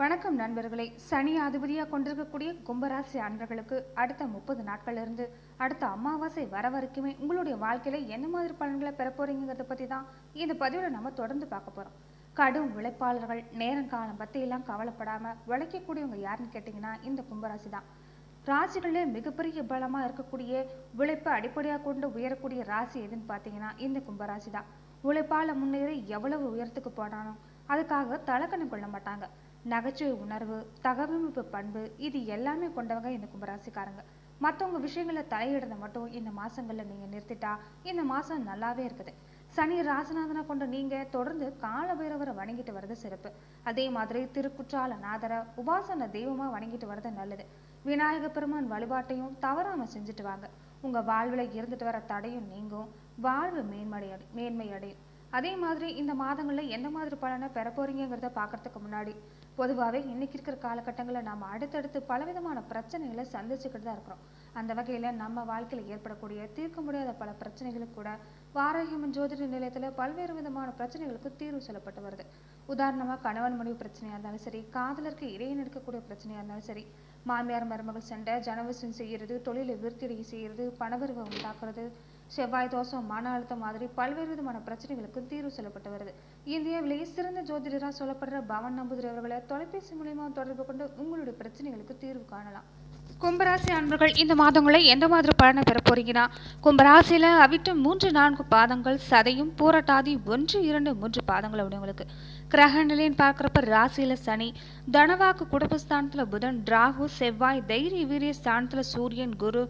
வணக்கம் நண்பர்களே. சனி அதிபதியாக கொண்டிருக்கக்கூடிய கும்பராசி அன்பர்களுக்கு அடுத்த முப்பது நாட்களிலிருந்து அடுத்த அமாவாசை வர வரைக்குமே உங்களுடைய வாழ்க்கையில என்ன மாதிரி பலன்களை பெற பற்றி தான் இந்த பதிவில் நம்ம தொடர்ந்து பார்க்க போகிறோம் கடும் உழைப்பாளர்கள் நேரங்காலம் பற்றியெல்லாம் கவலைப்படாமல் உழைக்கக்கூடியவங்க யாருன்னு கேட்டிங்கன்னா இந்த கும்பராசி தான். ராசிகளில் மிகப்பெரிய பலமாக இருக்கக்கூடிய உழைப்பை அடிப்படையாக கொண்டு உயரக்கூடிய ராசி எதுன்னு பார்த்தீங்கன்னா இந்த கும்பராசி தான். உழைப்பால முன்னேறி எவ்வளவு உயரத்துக்கு போனாலும் அதுக்காக தலக்கணம் கொள்ள மாட்டாங்க. நகைச்சுவை உணர்வு தகவமைப்பு பண்பு இது எல்லாமே கொண்டவங்க இந்த கும்பராசிக்காரங்க. மற்றவங்க விஷயங்களை தலையிடுறத மட்டும் இந்த மாதங்களில் நீங்கள் நிறுத்திட்டா இந்த மாதம் நல்லாவே இருக்குது. சனி ராசநாதனை கொண்டு நீங்கள் தொடர்ந்து கால பைரவரை வணங்கிட்டு வர்றது சிறப்பு. அதே மாதிரி திருக்குற்றால நாதரை உபாசன தெய்வமாக வணங்கிட்டு வர்றது நல்லது. விநாயக பெருமான் வழிபாட்டையும் தவறாமல் செஞ்சுட்டு வாங்க. உங்கள் வாழ்வில் இருந்துட்டு வர தடையும் நீங்கும். வாழ்வு மேன்மடை அடை மேன்மை அடையும் அதே மாதிரி இந்த மாதங்களில் எந்த மாதிரி பலனை பெற போறீங்கிறத பார்க்கறதுக்கு முன்னாடி பொதுவாகவே இன்னைக்கு இருக்கிற காலகட்டங்களில் நம்ம அடுத்தடுத்து பலவிதமான பிரச்சனைகளை சந்திச்சுக்கிட்டு தான் இருக்கிறோம். அந்த வகையில் நம்ம வாழ்க்கையில் ஏற்படக்கூடிய தீர்க்க முடியாத பல பிரச்சனைகளுக்கு கூட வாராகியம்மன் ஜோதிட நிலையத்தில் பல்வேறு விதமான பிரச்சனைகளுக்கு தீர்வு சொல்லப்பட்டு வருது. உதாரணமாக கணவன் மனைவி பிரச்சனையாக இருந்தாலும் சரி காதலருக்கு இடையே நடக்கக்கூடிய பிரச்சனையாக இருந்தாலும் சரி மாமியார் மருமகள் சண்டை ஜனவசம் செய்யறது தொழிலை விருத்தியடை செய்யறது பணவரவை உண்டாக்குறது செவ்வாய் தோஷம் மன அழுத்தம் மாதிரி பல்வேறு விதமான பிரச்சனைகளுக்கு தீர்வு சொல்லப்பட்டு வருது. இந்தியாவிலேயே சிறந்த ஜோதிடராக சொல்லப்படுற பவன் நம்புதிரி அவர்களை தொலைபேசி மூலியமா தொடர்பு கொண்டு உங்களுடைய பிரச்சனைகளுக்கு தீர்வு காணலாம். கும்பராசி அன்பர்கள் இந்த மாதங்களை எந்த மாதிரி பலனை பெற போறீங்கன்னா கும்பராசியில் அவிட்டு மூன்று நான்கு பாதங்கள் சதையும் பூரட்டாதி ஒன்று இரண்டு மூன்று பாதங்கள் உடையவங்களுக்கு கிரக நிலைன்னு பார்க்குறப்ப ராசியில சனி தனவாக்கு குடும்பஸ்தானத்தில் புதன் ராகு செவ்வாய் தைரிய வீரிய ஸ்தானத்தில் சூரியன் குரு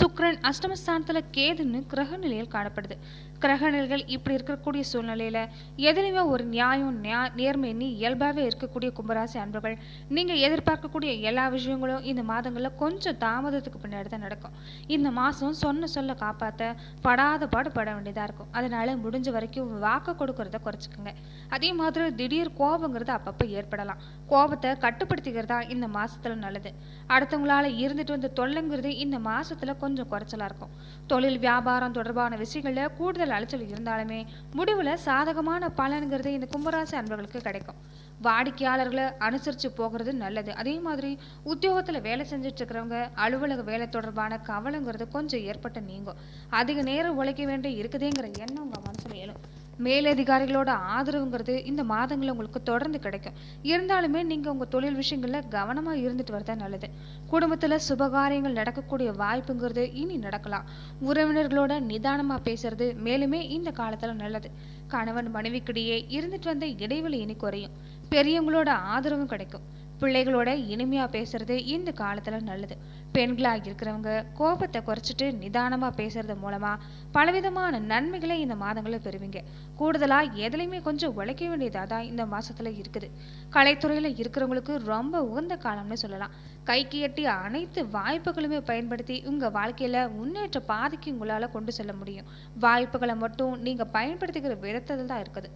சுக்ரன் அஷ்டமஸ்தானத்தில் கேதுன்னு கிரக நிலையில் காணப்படுது. கிரக இப்படி இருக்கக்கூடிய சூழ்நிலையில் எதுலையுமே ஒரு நியாயம் நியா- நேர்மைன்னு இயல்பாகவே இருக்கக்கூடிய கும்பராசி அன்பர்கள் நீங்கள் எதிர்பார்க்கக்கூடிய எல்லா விஷயங்களும் இந்த மாதங்களில் கொஞ்சம் தாமதத்துக்கு பின்னாடி தான் நடக்கும். இந்த மாதம் சொன்ன சொல்ல காப்பாற்ற படாத பாடு பட வேண்டியதாக இருக்கும். அதனால் முடிஞ்ச வரைக்கும் வாக்கு கொடுக்கறத குறைச்சிக்கோங்க. அதே மாதிரி திடீர் கோபங்கிறது அப்பப்போ ஏற்படலாம். கோபத்தை கட்டுப்படுத்திக்கிறதா இந்த மாதத்தில் நல்லது. அடுத்தவங்களால இருந்துட்டு வந்த தொல்லைங்கிறது இந்த மாதத்தில் கொஞ்சம் குறைச்சலாக இருக்கும். தொழில் வியாபாரம் தொடர்பான விஷயங்களில் கூடுதல் அலைச்சல் இருந்தாலுமே முடிவுல சாதகமான பலனுங்கிறது இந்த கும்பராசி அன்பர்களுக்கு கிடைக்கும். வாடிக்கையாளர்களை அனுசரித்து போகிறது நல்லது. அதே மாதிரி உத்தியோகத்தில் வேலை செஞ்சுட்டு இருக்கிறவங்க அலுவலக வேலை தொடர்பான கவலைங்கிறது கொஞ்சம் ஏற்பட்டு நீங்கும். அதிக நேரம் உழைக்க வேண்டிய இருக்குதேங்கிற எண்ணம் உங்கள் மனசில் எழும். மேலதிகாரிகளோட ஆதரவுங்கிறது இந்த மாதங்களில் உங்களுக்கு தொடர்ந்து கிடைக்கும். இருந்தாலுமே நீங்கள் உங்கள் தொழில் விஷயங்களில் கவனமாக இருந்துட்டு வரதா நல்லது. குடும்பத்தில் சுபகாரியங்கள் நடக்கக்கூடிய வாய்ப்புங்கிறது இனி நடக்கலாம். உறவினர்களோட நிதானமாக பேசுறது மேலுமே இந்த காலத்தில் நல்லது. கணவன் மனைவிக்கிடையே இருந்துட்டு வந்த இடைவெளி இனி குறையும். பெரியவங்களோட ஆதரவும் கிடைக்கும். பிள்ளைகளோட இனிமையாக பேசுறது இந்த காலத்தில் நல்லது. பெண்களாக இருக்கிறவங்க கோபத்தை குறைச்சிட்டு நிதானமாக பேசுறது மூலமாக பலவிதமான நன்மைகளை இந்த மாதங்களில் பெறுவீங்க. கூடுதலாக எதுலையுமே கொஞ்சம் உழைக்க வேண்டியதாக தான் இந்த மாதத்தில் இருக்குது. கலைத்துறையில் இருக்கிறவங்களுக்கு ரொம்ப உகந்த காலம்னு சொல்லலாம். கைக்கு எட்டிய அனைத்து வாய்ப்புகளுமே பயன்படுத்தி உங்கள் வாழ்க்கையில் முன்னேற்ற பாதைக்கு உங்களால் கொண்டு செல்ல முடியும். வாய்ப்புகளை மட்டும் நீங்கள் பயன்படுத்திக்கிற விதத்தில் தான் இருக்குது.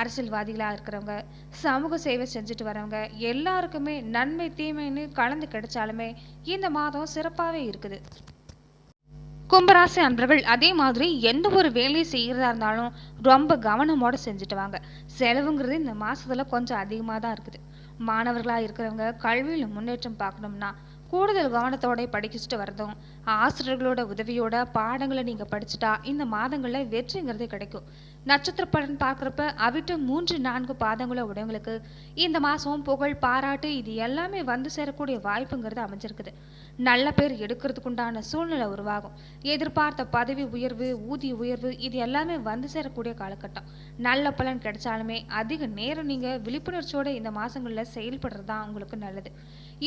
அரசியல்வாதிகளாக இருக்கிறவங்க சமூக சேவை செஞ்சுட்டு வரவங்க எல்லாருக்குமே நன்மை தீமைன்னு கலந்து கிடைச்சாலுமே இந்த மாதம் சிறப்பாகவே இருக்குது. கும்பராசி அன்பர்கள் அதே மாதிரி எந்த ஒரு வேலையை செய்கிறதா இருந்தாலும் ரொம்ப கவனமோட செஞ்சுட்டு வாங்க. செலவுங்கிறது இந்த மாதத்தில் கொஞ்சம் அதிகமாக தான் இருக்குது. மாணவர்களாக இருக்கிறவங்க கல்வியில் முன்னேற்றம் பார்க்கணும்னா கூடுதல் கவனத்தோட படிச்சுட்டு வரதும் ஆசிரியர்களோட உதவியோட பாடங்களை நீங்கள் படிச்சுட்டா இந்த மாதங்களில் வெற்றிங்கிறது கிடைக்கும். நட்சத்திர பலன் பார்க்குறப்ப அவிட்ட மூன்று நான்கு பாதங்களை உடையவங்களுக்கு இந்த மாதம் புகழ் பாராட்டு இது எல்லாமே வந்து சேரக்கூடிய வாய்ப்புங்கிறது அமைஞ்சிருக்குது. நல்ல பேர் எடுக்கிறதுக்கு உண்டான சூழ்நிலை உருவாகும். எதிர்பார்த்த பதவி உயர்வு ஊதிய உயர்வு இது எல்லாமே வந்து சேரக்கூடிய காலகட்டம். நல்ல பலன் கிடைச்சாலுமே அதிக நேரம் நீங்கள் விழிப்புணர்ச்சியோடு இந்த மாதங்களில் செயல்படுறது தான் உங்களுக்கு நல்லது.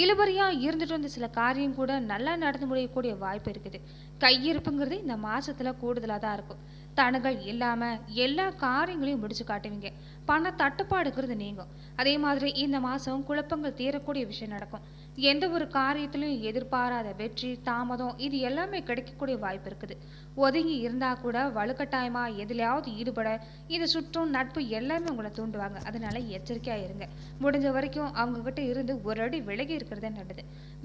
இழுபறியாக இருந்துட்டு வந்த சில காரியம் கூட நல்லா நடந்து முடியக்கூடிய வாய்ப்பு இருக்குது. கையிருப்புங்கிறது இந்த மாதத்தில் கூடுதலாக தான் இருக்கும். தனங்கள் இல்லாமல் எல்லா காரியங்களையும் முடிச்சு காட்டுவீங்க. பண தட்டுப்பாடுங்கிறது நீங்கும். அதே மாதிரி இந்த மாதம் குழப்பங்கள் தீரக்கூடிய விஷயம் நடக்கும். எந்த ஒரு காரியத்திலையும் எதிர்பாராத வெற்றி தாமதம் இது எல்லாமே கிடைக்கக்கூடிய வாய்ப்பு இருக்குது. ஒதுங்கி இருந்தால் கூட வலுக்கட்டாயமாக எதுலையாவது ஈடுபட இது சுற்றும் நட்பு எல்லாமே உங்களை தூண்டுவாங்க. அதனால எச்சரிக்கையாக இருங்க. முடிஞ்ச வரைக்கும் அவங்கக்கிட்ட இருந்து ஒரு அடி விலகி இருக்கிறதே நல்லது.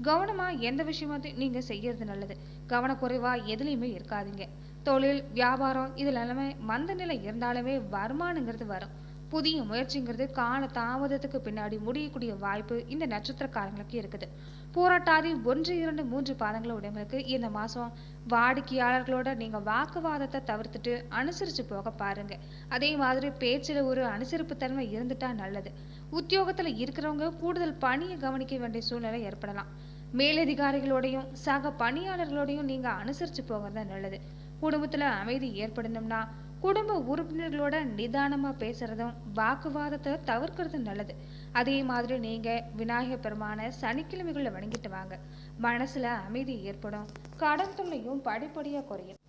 கவனமாக எந்த விஷயமாத்தையும் நீங்கள் செய்யறது நல்லது. கவனக்குறைவாக எதுலேயுமே இருக்காதீங்க. தொழில் வியாபாரம் இதில் எல்லாமே மந்த நிலை இருந்தாலுமே வருமானங்கிறது வரும். புதிய முயற்சிங்கிறது கால தாமதத்துக்கு பின்னாடி முடியக்கூடிய வாய்ப்பு இந்த நட்சத்திரக்காரங்களுக்கு இருக்குது. போராட்டாதி ஒன்று இரண்டு மூன்று பாதங்களை உடையவங்களுக்கு இந்த மாதம் வாடிக்கையாளர்களோட நீங்கள் வாக்குவாதத்தை தவிர்த்துட்டு அனுசரித்து போக பாருங்க. அதே மாதிரி பேச்சில் ஒரு அனுசரிப்பு தன்மை இருந்துட்டா நல்லது. உத்தியோகத்தில் இருக்கிறவங்க கூடுதல் பணியை கவனிக்க வேண்டிய சூழ்நிலை ஏற்படலாம். மேலதிகாரிகளோடையும் சக பணியாளர்களோடையும் நீங்கள் அனுசரித்து போகிறது நல்லது. குடும்பத்தில் அமைதி ஏற்படணும்னா குடும்ப உறுப்பினர்களோட நிதானமாக பேசுறதும் வாக்குவாதத்தை தவிர்க்கிறது நல்லது. அதே மாதிரி நீங்கள் விநாயகர் பெருமான சனிக்கிழமைகளில் வணங்கிட்டு வாங்க. மனசில் அமைதி ஏற்படும். கடன் தொல்லையும் படிப்படியாக குறையும்.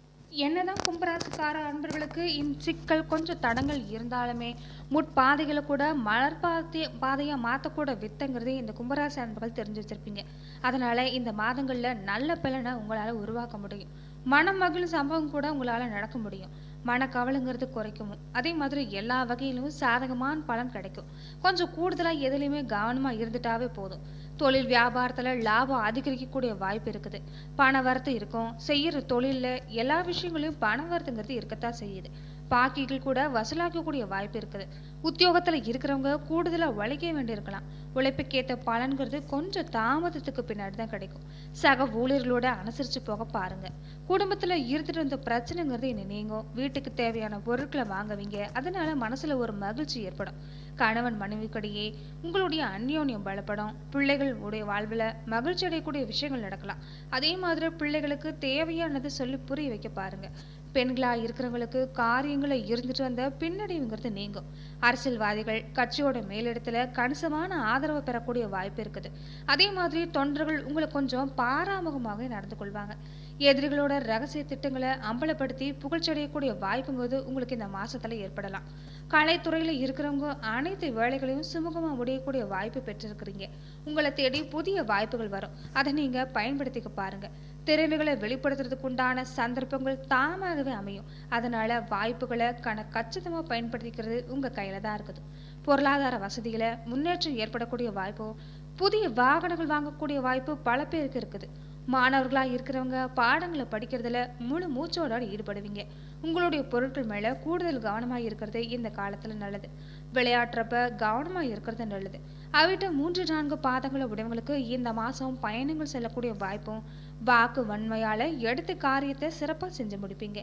என்னதான் கும்பராசிக்கார அன்பர்களுக்கு இந்த சிக்கல் கொஞ்சம் தடங்கள் இருந்தாலுமே முட்பாதைகளை கூட மலர் பாதை பாதையாக மாற்றக்கூட வித்தங்கிறதே இந்த கும்பராசி அன்பர்கள் தெரிஞ்சு வச்சிருப்பீங்க. அதனால இந்த மாதங்களில் நல்ல பலனை உங்களால் உருவாக்க முடியும். மனம் மகிழும் சம்பவம் கூட உங்களால் நடக்க முடியும். மனக்கவலைங்கிறது குறைக்கும். அதே மாதிரி எல்லா வகையிலும் சாதகமான பலன் கிடைக்கும். கொஞ்சம் கூடுதலாக எதுலேயுமே கவனமாக இருந்துட்டாவே போதும். தொழில் வியாபாரத்தில் லாபம் அதிகரிக்கக்கூடிய வாய்ப்பு இருக்குது. பண வரத்து இருக்கும். செய்கிற தொழிலில் எல்லா விஷயங்களையும் பண வரத்துங்கிறது இருக்கத்தான் செய்யுது. பாக்கிகள் கூட வசூலாக்கக்கூடிய வாய்ப்பு இருக்குது. உத்தியோகத்தில் இருக்கிறவங்க கூடுதலாக உழைக்க வேண்டியிருக்கலாம். உழைப்புக்கேற்ற பலன்கிறது கொஞ்சம் தாமதத்துக்கு பின்னாடி தான் கிடைக்கும். சக ஊழியர்களோட அனுசரித்து போக பாருங்க. குடும்பத்தில் இருந்துட்டு வந்த பிரச்சனைங்கிறது இனி நீங்கும். வீட்டுக்கு தேவையான பொருட்களை வாங்குவீங்க. அதனால மனசில் ஒரு மகிழ்ச்சி ஏற்படும். கணவன் மனைவிக்கிடையே உங்களுடைய அந்யோன்யம் பலப்படும். பிள்ளைகள் உடைய வாழ்வில் மகிழ்ச்சி அடையக்கூடிய விஷயங்கள் நடக்கலாம். அதே மாதிரி பிள்ளைகளுக்கு தேவையானது சொல்லி புரிய வைக்க பாருங்க. பெண்களாக இருக்கிறவங்களுக்கு காரியங்களை இருந்துட்டு வந்த பின்னடைவுங்கிறது நீங்கும். அரசியல்வாதிகள் கட்சியோட மேலிடத்துல கணிசமான ஆதரவு பெறக்கூடிய வாய்ப்பு இருக்குது. அதே மாதிரி தொண்டர்கள் உங்களை கொஞ்சம் பாராமுகமாக நடந்து கொள்வாங்க. எதிரிகளோட ரகசிய திட்டங்களை அம்பலப்படுத்தி புகழ்ச்சியடையக்கூடிய வாய்ப்புங்கிறது உங்களுக்கு இந்த மாசத்துல ஏற்படலாம். கலைத்துறையில இருக்கிறவங்க அனைத்து வேலைகளையும் சுமூகமா முடியக்கூடிய வாய்ப்பு பெற்றிருக்கிறீங்க. உங்களை தேடி புதிய வாய்ப்புகள் வரும். அதை நீங்க பயன்படுத்திக்க பாருங்க. திறமைகளை வெளிப்படுத்துறதுக்கு உண்டான சந்தர்ப்பங்கள் தாமாகவே அமையும். அதனால வாய்ப்புகளை கண கச்சிதமா பயன்படுத்திக்கிறது உங்க கையில தான் இருக்குது. பொருளாதார வசதியில முன்னேற்றம் ஏற்படக்கூடிய வாய்ப்பும் புதிய வாகனங்கள் வாங்கக்கூடிய வாய்ப்பு பல பேருக்கு இருக்குது. மாணவர்களாக இருக்கிறவங்க பாடங்களை படிக்கிறதுல முழு மூச்சோட ஈடுபடுவீங்க. உங்களுடைய பொருட்கள் மேலே கூடுதல் கவனமாக இருக்கிறது இந்த காலத்தில் நல்லது. விளையாடுறப்ப கவனமாக இருக்கிறது நல்லது. அவிட்ட மூன்று நான்கு பாதங்களை உடையவங்களுக்கு இந்த மாதம் பயணங்கள் செல்லக்கூடிய வாய்ப்பும் வாக்கு வன்மையால் எடுத்த காரியத்தை சிறப்பாக செஞ்சு முடிப்பீங்க.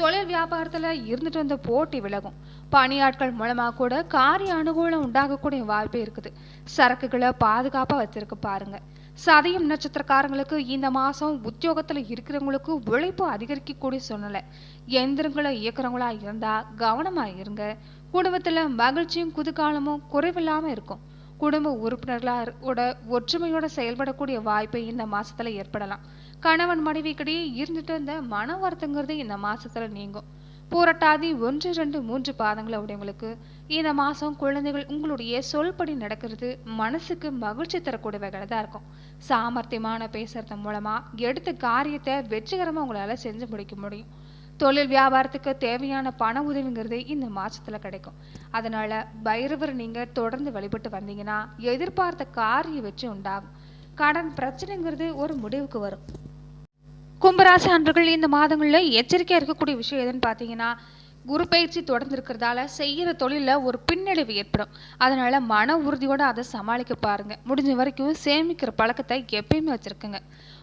தொழில் வியாபாரத்தில் இருந்துட்டு வந்த போட்டி விலகும். பணியாட்கள் மூலமாக கூட காரிய அனுகூலம் உண்டாகக்கூடிய வாய்ப்பு இருக்குது. சரக்குகளை பாதுகாப்பாக வச்சிருக்க பாருங்கள் சதயம் நட்சத்திரக்காரங்களுக்கு இந்த மாதம் உத்தியோகத்தில் இருக்கிறவங்களுக்கு உழைப்பு அதிகரிக்கக்கூடிய சூழ்நிலை எந்திரங்களை இயக்குறவங்களா இருந்தால் கவனமாக இருங்க. குடும்பத்தில் மகிழ்ச்சியும் குதூகாலமும் குறைவில்லாமல் இருக்கும். குடும்ப உறுப்பினர்களோட ஒற்றுமையோட செயல்படக்கூடிய வாய்ப்பு இந்த மாசத்துல ஏற்படலாம். கணவன் மனைவிக்கிடையே இருந்துட்டு இருந்த மன வருத்தங்கிறது இந்த மாசத்துல நீங்கும். பூரட்டாதி ஒன்று ரெண்டு மூன்று பாதங்களை உடையவங்களுக்கு இந்த மாதம் குழந்தைகள் உங்களுடைய சொல்படி நடக்கிறது மனசுக்கு மகிழ்ச்சி தரக்கூடிய வகையில் தான் இருக்கும். சாமர்த்தியமான பேசுறது மூலமாக எடுத்த காரியத்தை வெற்றிகரமாக உங்களால் செஞ்சு முடிக்க முடியும். தொழில் வியாபாரத்துக்கு தேவையான பண உதவிங்கிறது இந்த மாதத்தில் கிடைக்கும். அதனால பைரவர் நீங்கள் தொடர்ந்து வழிபட்டு வந்தீங்கன்னா எதிர்பார்த்த காரிய வெற்றி உண்டாகும். கடன் பிரச்சனைங்கிறது ஒரு முடிவுக்கு வரும். கும்பராசி அன்பர்கள் இந்த மாதங்களில் எச்சரிக்கையாக இருக்கக்கூடிய விஷயம் எதுன்னு பார்த்தீங்கன்னா குரு பயிற்சி தொடர்ந்து இருக்கிறதால செய்கிற தொழிலில் ஒரு பின்னடைவு ஏற்படும். அதனால மன உறுதியோடு அதை சமாளிக்க பாருங்க. முடிஞ்ச வரைக்கும் சேமிக்கிற பழக்கத்தை எப்பயுமே வச்சுருக்குங்க.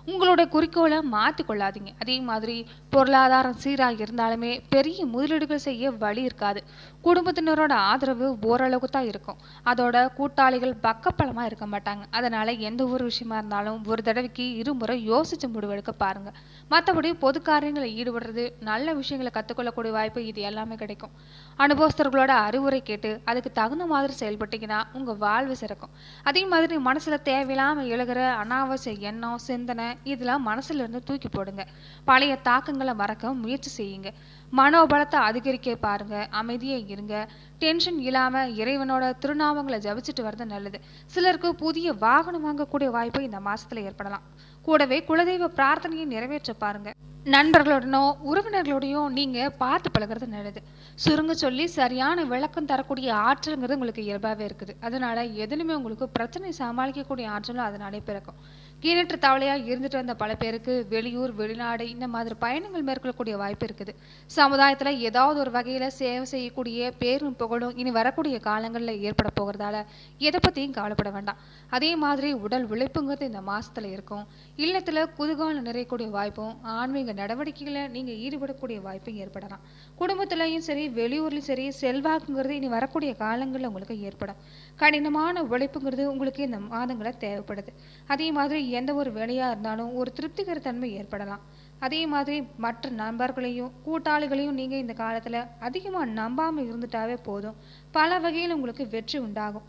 உங்களோட குறிக்கோளை மாற்றி கொள்ளாதீங்க. அதே மாதிரி பொருளாதாரம் சீராக இருந்தாலுமே பெரிய முதலீடுகள் செய்ய வழி இருக்காது. குடும்பத்தினரோட ஆதரவு ஓரளவுக்கு தான் இருக்கும். அதோட கூட்டாளிகள் பக்கப்பலமாக இருக்க மாட்டாங்க. அதனால் எந்த ஒரு விஷயமா இருந்தாலும் ஒரு தடவைக்கு இருமுறை யோசித்து முடிவெடுக்க பாருங்கள் மற்றபடி பொது காரியங்களில் ஈடுபடுறது நல்ல விஷயங்களை கற்றுக்கொள்ளக்கூடிய வாய்ப்பு இது எல்லாமே கிடைக்கும். அனுபவஸ்தர்களோட அறிவுரை கேட்டு அதுக்கு தகுந்த மாதிரி செயல்பட்டீங்கன்னா உங்கள் வாழ்வு சிறக்கும். அதே மாதிரி மனசில் தேவையில்லாமல் எழுகிற அனாவசிய எண்ணம் சிந்தனை இதெல்லாம் மனசுல இருந்து தூக்கி போடுங்க. பழைய தாக்கங்களை மறக்க முயற்சி செய்யுங்க. மனோபலத்தை அதிகரிக்க பாருங்க. அமைதியே இருங்க. டென்ஷன் இல்லாம இறைவனோட திருநாமங்களை ஜபிச்சுட்டு வர்றது நல்லது. சிலருக்கு புதிய வாகனம் வாங்கக்கூடிய வாய்ப்பு இந்த மாசத்துல ஏற்படலாம். கூடவே குலதெய்வ பிரார்த்தனையை நிறைவேற்ற பாருங்க. நண்பர்களுடனோ உறவினர்களோடையும் நீங்க பார்த்து பழகுறது நல்லது. சுருங்க சொல்லி சரியான விளக்கம் தரக்கூடிய ஆற்றல்ங்கிறது உங்களுக்கு இயல்பாகவே இருக்குது. அதனால எதுலையுமே உங்களுக்கு பிரச்சனை சமாளிக்கக்கூடிய ஆற்றலும் அதனாலே பிறக்கும். கிணற்று தவளையாக இருந்துட்டு வந்த பல பேருக்கு வெளியூர் வெளிநாடு இந்த மாதிரி பயணங்கள் மேற்கொள்ளக்கூடிய வாய்ப்பு இருக்குது. சமுதாயத்தில் ஏதாவது ஒரு வகையில் சேவை செய்யக்கூடிய பேரும் புகழும் இனி வரக்கூடிய காலங்களில் ஏற்பட போகிறதால எதை பற்றியும் கவலைப்பட வேண்டாம். அதே மாதிரி உடல் உழைப்புங்கிறது இந்த மாதத்தில் இருக்கும். இல்லத்தில் குதுகாலம் நிறையக்கூடிய வாய்ப்பும் ஆன்மீக நடவடிக்கைகளை நீங்கள் ஈடுபடக்கூடிய வாய்ப்பும் ஏற்படலாம். குடும்பத்திலையும் சரி வெளியூர்லையும் சரி செல்வாக்குங்கிறது இனி வரக்கூடிய காலங்களில் உங்களுக்கு ஏற்படும். கடினமான உழைப்புங்கிறது உங்களுக்கு இந்த மாதங்களை தேவைப்படுது. அதே மாதிரி எந்த ஒரு வேலையாக இருந்தாலும் ஒரு திருப்திகர தன்மை ஏற்படலாம். அதே மாதிரி மற்ற நண்பர்களையும் கூட்டாளிகளையும் நீங்கள் இந்த காலத்தில் அதிகமாக நம்பாமல் இருந்துட்டாவே போதும். பல வகையில் உங்களுக்கு வெற்றி உண்டாகும்.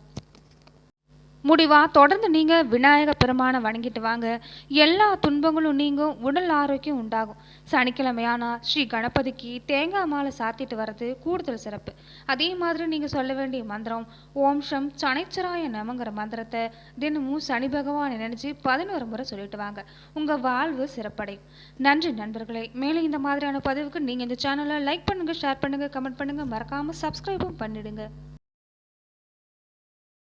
முடிவாக தொடர்ந்து நீங்கள் விநாயக பெருமானை வணங்கிட்டு வாங்க. எல்லா துன்பங்களும் நீங்கும் உடல் ஆரோக்கியம் உண்டாகும். சனிக்கிழமையானால் ஸ்ரீ கணபதிக்கு தேங்காய் மாலை சாத்திட்டு வர்றது கூடுதல் சிறப்பு. அதே மாதிரி நீங்கள் சொல்ல வேண்டிய மந்திரம் ஓம் ஷம் சனைச்சராய நமங்கிற மந்திரத்தை தினமும் சனி பகவானை நினைச்சு பதினோரு முறை சொல்லிட்டு வாங்க. உங்கள் வாழ்வு சிறப்படையும். நன்றி நண்பர்களே. மேலும் இந்த மாதிரியான பதிவுக்கு நீங்கள் இந்த சேனலை லைக் பண்ணுங்கள் ஷேர் பண்ணுங்கள் கமெண்ட் பண்ணுங்கள் மறக்காமல் சப்ஸ்கிரைபும் பண்ணிடுங்க.